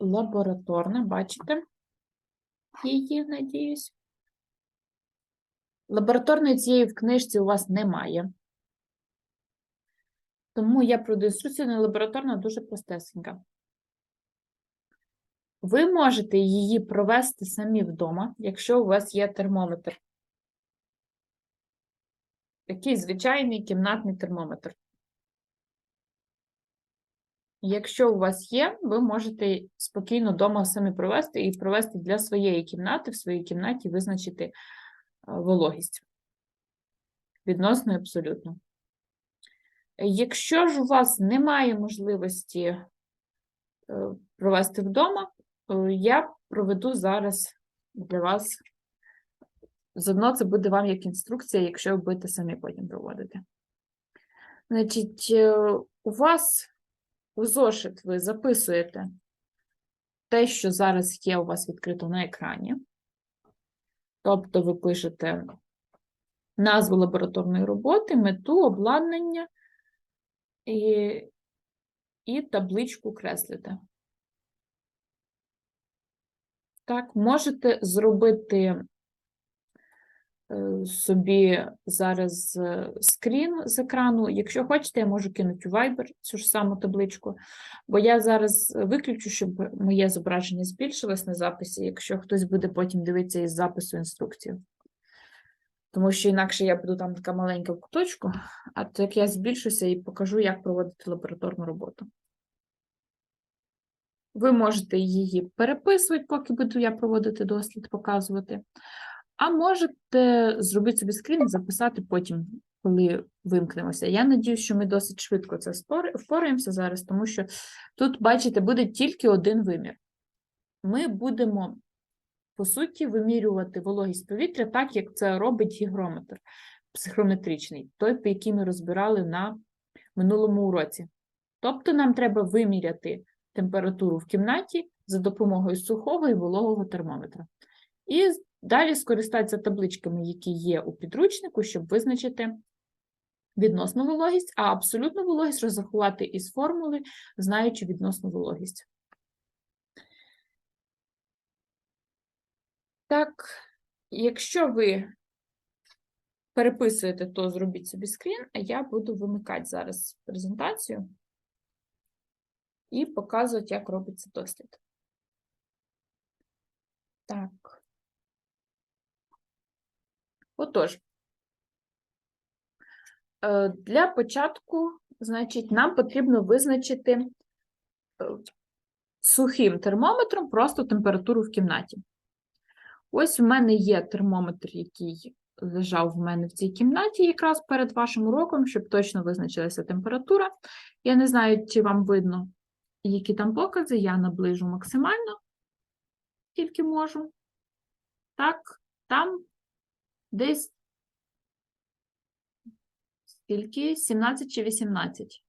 лабораторна, бачите? Її, надіюсь. Лабораторної цієї в книжці у вас немає. Тому я пройду інструкцію на лабораторна дуже простесенька. Ви можете її провести самі вдома, якщо у вас є термометр. Такий звичайний кімнатний термометр. Якщо у вас є, ви можете спокійно вдома самі провести і провести для своєї кімнати, в своїй кімнаті визначити е, вологість. Відносно і абсолютно. Якщо ж у вас немає можливості е, провести вдома, е, я проведу зараз для вас. Заодно це буде вам як інструкція, якщо ви будете самі потім проводити. Значить, у вас у зошит ви записуєте те, що зараз є у вас відкрито на екрані. Тобто ви пишете назву лабораторної роботи, мету, обладнання і, і табличку креслите. Так, можете зробити собі зараз е, скрін з екрану. Якщо хочете, я можу кинути у Viber цю ж саму табличку, бо я зараз виключу, щоб моє зображення збільшилось на записі, якщо хтось буде потім дивитися із запису інструкції. Тому що інакше я буду там така маленька в куточку, а то як я збільшуся і покажу, як проводити лабораторну роботу. Ви можете її переписувати, поки буду я проводити дослід, показувати. А можете зробити собі скрін записати потім, коли вимкнемося. Я надію, що ми досить швидко це впораємося зараз, тому що тут, бачите, буде тільки один вимір. Ми будемо, по суті, вимірювати вологість повітря так, як це робить гігрометр психрометричний, той, який ми розбирали на минулому уроці. Тобто нам треба виміряти температуру в кімнаті за допомогою сухого і вологого термометра. І далі скористатися табличками, які є у підручнику, щоб визначити відносну вологість, а абсолютну вологість розрахувати із формули, знаючи відносну вологість. Так, якщо ви переписуєте, то зробіть собі скрін, а я буду вимикати зараз презентацію і показувати, як робиться дослід. Так. Отож, е, для початку, значить, нам потрібно визначити е, сухим термометром просто температуру в кімнаті. Ось у мене є термометр, який лежав в мене в цій кімнаті якраз перед вашим уроком, щоб точно визначилася температура. Я не знаю, чи вам видно, які там покази, я наближу максимально, тільки можу. Так, там десь скільки? 17 чи 18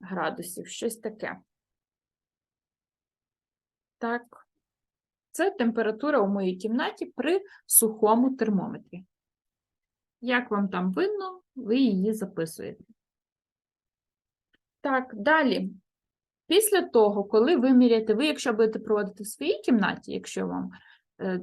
градусів, щось таке. Так, це температура у моїй кімнаті при сухому термометрі. Як вам там видно, ви її записуєте. Так, далі. Після того, коли ви міряєте, ви, якщо будете проводити в своїй кімнаті, якщо вам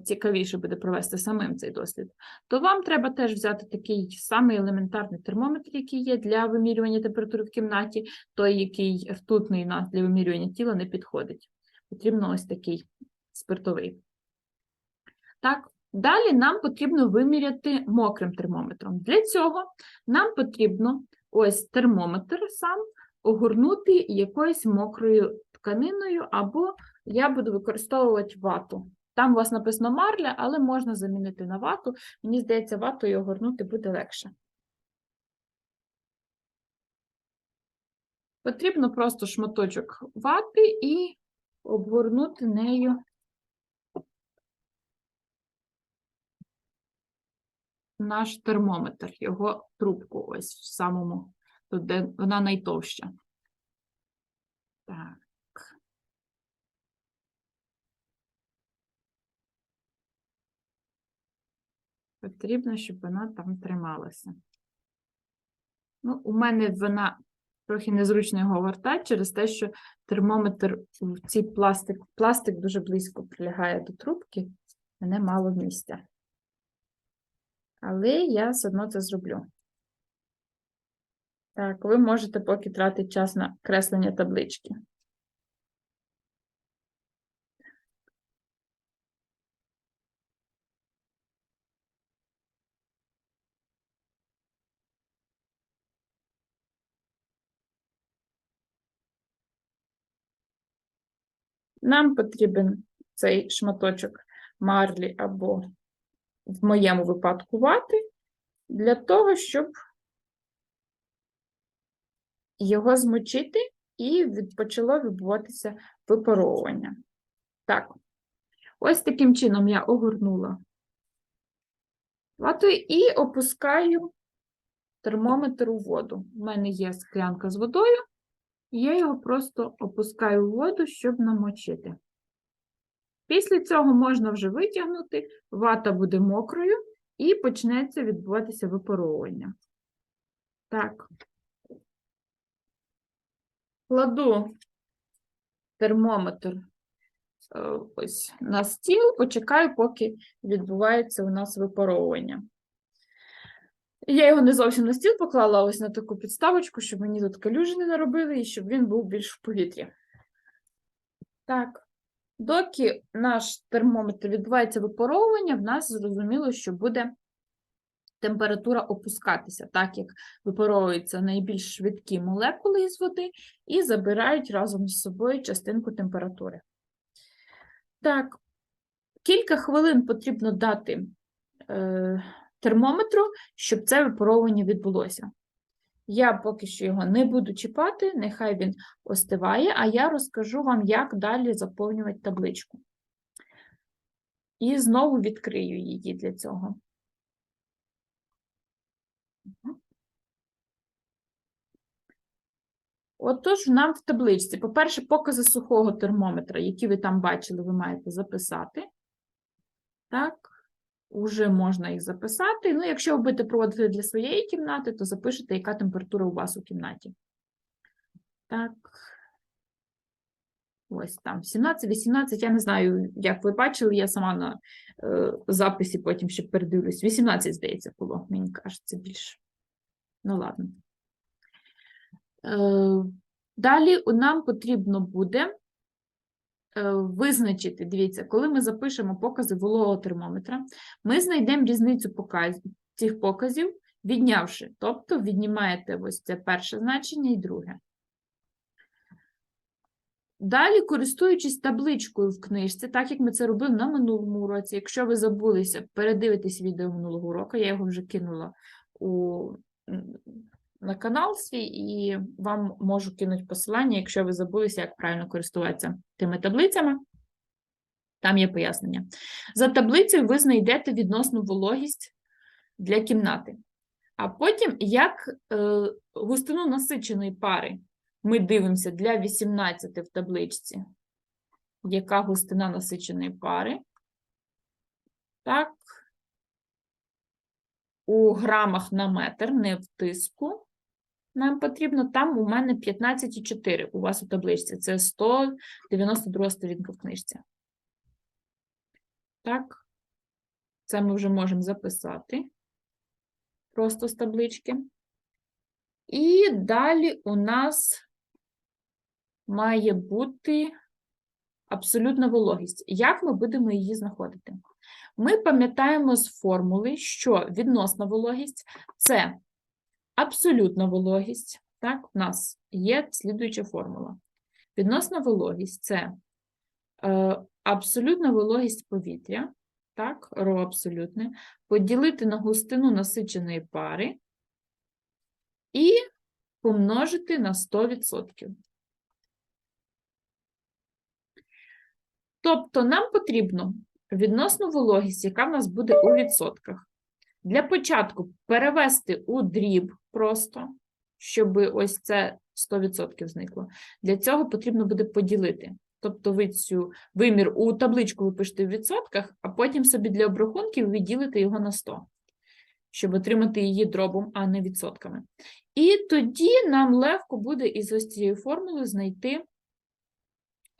цікавіше буде провести самим цей дослід, то вам треба теж взяти такий самий елементарний термометр, який є для вимірювання температури в кімнаті, той, який ртутний нас для вимірювання тіла не підходить. Потрібно ось такий спиртовий. Так, далі нам потрібно виміряти мокрим термометром. Для цього нам потрібно ось термометр сам огорнути якоюсь мокрою тканиною, або я буду використовувати вату. Там у вас написано марля, але можна замінити на вату. Мені здається, ватою огорнути буде легше. Потрібно просто шматочок вати і обгорнути нею наш термометр, його трубку ось в самому, де вона найтовща. Так. Потрібно, щоб вона там трималася. Ну, у мене вона Трохи незручно його вертати через те, що термометр в цей пластик, пластик дуже близько прилягає до трубки, мене мало місця. Але я все одно це зроблю. Так, ви можете поки тратити час на креслення таблички. Нам потрібен цей шматочок марлі або, в моєму випадку, вати, для того, щоб його змочити і почало відбуватися випаровування. Так, ось таким чином я огорнула ватою і опускаю термометр у воду. У мене є склянка з водою, і я його просто опускаю в воду, щоб намочити. Після цього можна вже витягнути, вата буде мокрою і почнеться відбуватися випаровування. Так. Кладу термометр е, ось на стіл, почекаю, поки відбувається у нас випаровування. Я його не зовсім на стіл поклала, ось на таку підставочку, щоб мені тут калюжі не наробили і щоб він був більш в повітрі. Так, доки наш термометр відбувається випаровування, в нас зрозуміло, що буде температура опускатися, так як випаровуються найбільш швидкі молекули із води і забирають разом з собою частинку температури. Так, кілька хвилин потрібно дати е, термометру, щоб це випаровування відбулося. Я поки що його не буду чіпати, нехай він остиває, а я розкажу вам, як далі заповнювати табличку. І знову відкрию її для цього. Отож, нам в табличці, по-перше, покази сухого термометра, які ви там бачили, ви маєте записати. Так, уже можна їх записати. Ну, якщо ви будете проводити для своєї кімнати, то запишете, яка температура у вас у кімнаті. Так. Ось там 17-18, я не знаю, як ви бачили, я сама на е, записі потім ще передивлюсь. 18, здається, було, мені кажеться, більше. Ну, ладно. Е, Далі нам потрібно буде визначити, дивіться, коли ми запишемо покази вологого термометра, ми знайдемо різницю показ, цих показів, віднявши. Тобто віднімаєте ось це перше значення і друге. Далі, користуючись табличкою в книжці, так як ми це робили на минулому уроці, якщо ви забулися, передивитись відео минулого року, я його вже кинула у, на канал свій, і вам можу кинути посилання, якщо ви забулися, як правильно користуватися тими таблицями. Там є пояснення. За таблицею ви знайдете відносну вологість для кімнати. А потім, як е, густину насиченої пари ми дивимося для 18 в табличці, яка густина насиченої пари. Так. У грамах на метр, не в тиску. Нам потрібно, там у мене 15,4 у вас у табличці. Це 192 сторінка в книжці. Так. Це ми вже можемо записати просто з таблички. І далі у нас має бути абсолютна вологість. Як ми будемо її знаходити? Ми пам'ятаємо з формули, що відносна вологість це абсолютна вологість. Так, у нас є слідуюча формула. Відносна вологість це е, абсолютна вологість повітря, так, ро абсолютне, поділити на густину насиченої пари і помножити на 100%. Тобто нам потрібно відносну вологість, яка в нас буде у відсотках. Для початку перевести у дріб просто, щоб ось це 100% зникло. Для цього потрібно буде поділити. Тобто ви цю вимір у табличку ви пишете в відсотках, а потім собі для обрахунків ви ділите його на 100. щоб отримати її дробом, а не відсотками. І тоді нам легко буде із ось цієї формули знайти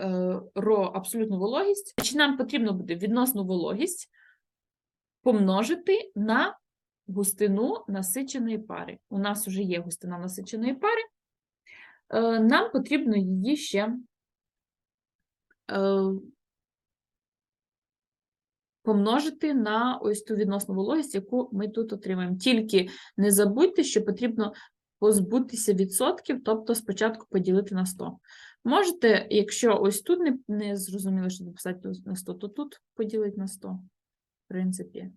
е, ро абсолютну вологість. Значить, нам потрібно буде відносну вологість помножити на густину насиченої пари. У нас вже є густина насиченої пари. Е, Нам потрібно її ще е, помножити на ось ту відносну вологість, яку ми тут отримаємо. Тільки не забудьте, що потрібно позбутися відсотків, тобто спочатку поділити на 100. Можете, якщо ось тут не, не зрозуміли, що дописати на 100, то тут поділити на 100, принципі.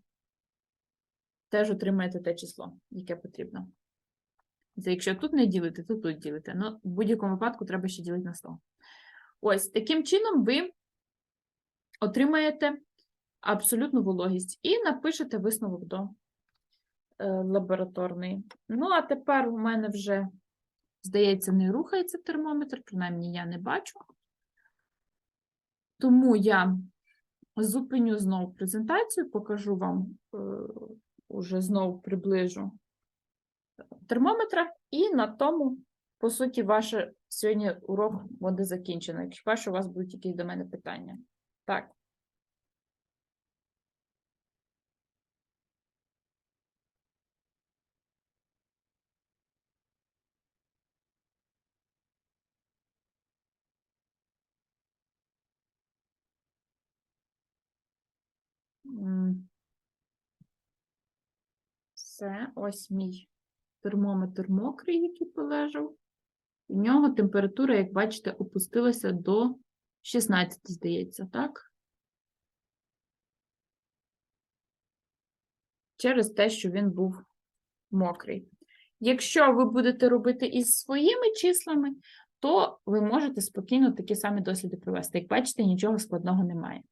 Теж отримаєте те число, яке потрібно. Це якщо тут не ділити, то тут ділите. Ну, в будь-якому випадку треба ще ділити на 100. Ось, таким чином ви отримаєте абсолютну вологість і напишете висновок до е, лабораторної. Ну, а тепер у мене вже, здається, не рухається термометр, принаймні я не бачу. Тому я зупиню знову презентацію, покажу вам, е, уже знову приближу термометра, і на тому, по суті, ваш сьогодні урок буде закінчено. якщо у вас будуть якісь до мене питання? Так. Все, ось мій термометр мокрий, який полежав. У нього температура, як бачите, опустилася до 16, здається, так? Через те, що він був мокрий. Якщо ви будете робити із своїми числами, то ви можете спокійно такі самі досліди провести. Як бачите, нічого складного немає.